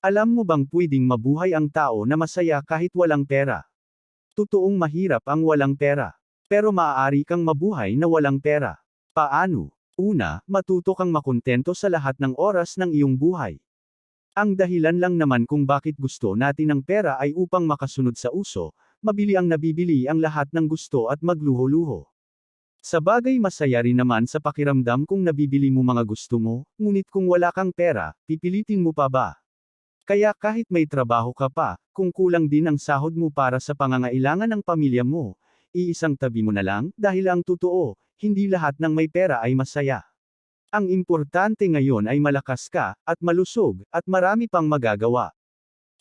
Alam mo bang pwedeng mabuhay ang tao na masaya kahit walang pera? Totoong mahirap ang walang pera. Pero maaari kang mabuhay na walang pera. Paano? Una, matuto kang makontento sa lahat ng oras ng iyong buhay. Ang dahilan lang naman kung bakit gusto natin ng pera ay upang makasunod sa uso, mabili ang nabibili ang lahat ng gusto at magluho-luho. Sa bagay masaya rin naman sa pakiramdam kung nabibili mo mga gusto mo, ngunit kung wala kang pera, pipilitin mo pa ba? Kaya kahit may trabaho ka pa, kung kulang din ang sahod mo para sa pangangailangan ng pamilya mo, iisang tabi mo na lang, dahil ang totoo, hindi lahat ng may pera ay masaya. Ang importante ngayon ay malakas ka, at malusog, at marami pang magagawa.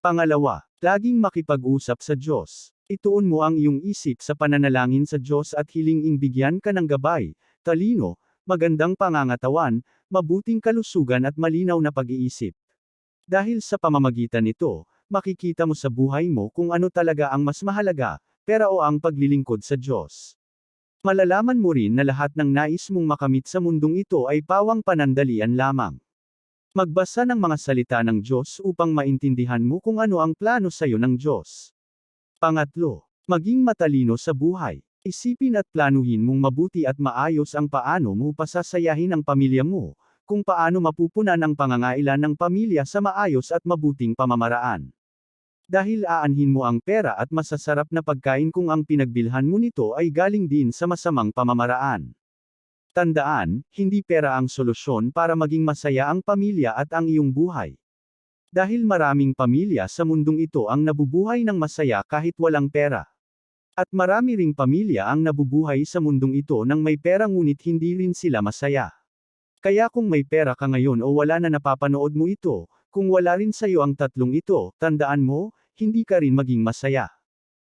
Pangalawa, laging makipag-usap sa Diyos. Ituon mo ang iyong isip sa pananalangin sa Diyos at hilinging bigyan ka ng gabay, talino, magandang pangangatawan, mabuting kalusugan at malinaw na pag-iisip. Dahil sa pamamagitan nito, makikita mo sa buhay mo kung ano talaga ang mas mahalaga, pera o ang paglilingkod sa Diyos. Malalaman mo rin na lahat ng nais mong makamit sa mundong ito ay pawang panandalian lamang. Magbasa ng mga salita ng Diyos upang maintindihan mo kung ano ang plano sa iyo ng Diyos. Pangatlo, maging matalino sa buhay. Isipin at planuhin mong mabuti at maayos ang paano mo pasasayahin ang pamilya mo, kung paano mapupunan ang pangangailan ng pamilya sa maayos at mabuting pamamaraan. Dahil aanhin mo ang pera at masasarap na pagkain kung ang pinagbilhan mo nito ay galing din sa masamang pamamaraan. Tandaan, hindi pera ang solusyon para maging masaya ang pamilya at ang iyong buhay. Dahil maraming pamilya sa mundong ito ang nabubuhay ng masaya kahit walang pera. At marami ring pamilya ang nabubuhay sa mundong ito nang may pera ngunit hindi rin sila masaya. Kaya kung may pera ka ngayon o wala na napapanood mo ito, kung wala rin sa iyo ang tatlong ito, tandaan mo, hindi ka rin maging masaya.